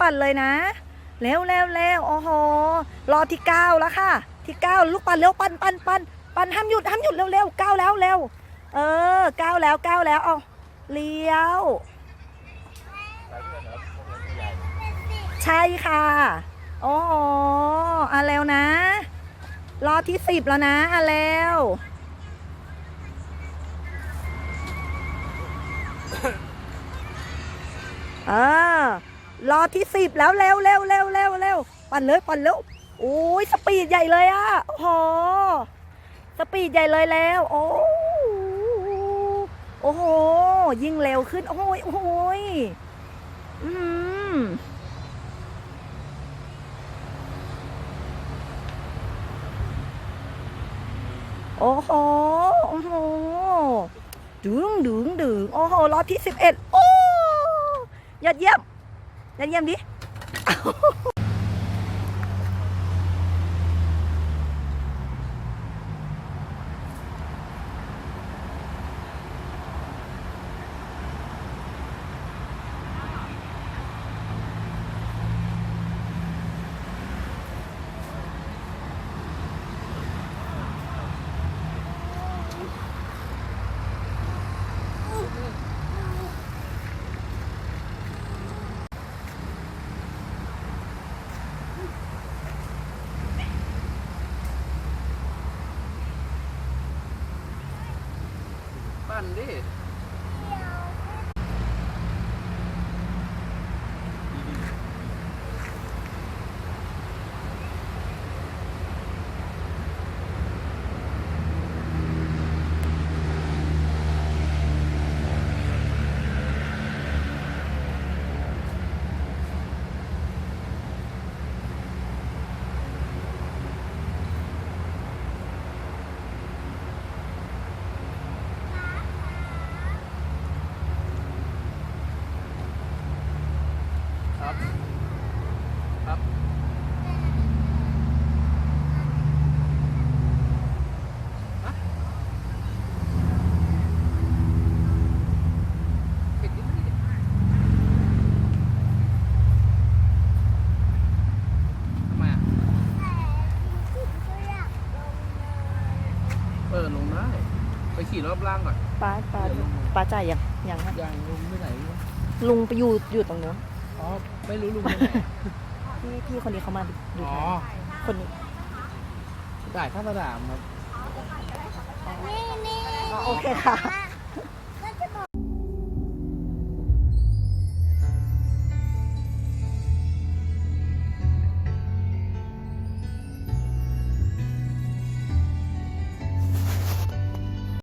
ปั่นเลยนะเร็วเร็วเร็วโอ้โหรอที่เก้าแล้วค่ะ ที่เก้าลูกปั่นเร็วปั่นปั่นปั่นปั่นห้ามหยุดห้ามหยุดเร็วเร็วเก้าแล้วเร็วเออเก้าแล้วเก้าแล้วเอาเลี้ยว ใช่ค่ะโอ้โหอะเร็วนะ รอที่สิบแล้วนะอะเร็วเออ รอที่สิบแล้วเร็วเร็วเร็วเร็วเร็วปั่นเลยปั่นเร็วโอ้ยสปีดใหญ่เลยอะโอ้โหสปีดใหญ่เลยแล้วโอ้โอ้โห ยิ่งเร็วขึ้น โอ้ยโอ้ยอืมโอ้โห โอ้โหดึงดึงดึงโอ้โห รอบที่สิบเอ็ดโอ้ยอดเยี่ยม ยอดเยี่ยมดิ นดิ ครับ ครับ ฮะปิดดิปิดดิทำไมอะ เออลงได้ ไป ขี่รอบล่างก่อนป้าป้าป้าจ่ายยังยังฮะยังลุงไปไหนวะลุงไปอยู่อยู่ตรงนู้นอ๋อไม่รู้ลุงไปไหนพี่พี่คนนี้เขามาดูดูอ๋อคนนี้จ่ายค่าสนามครับอ๋อโอเคค่ะค่ะ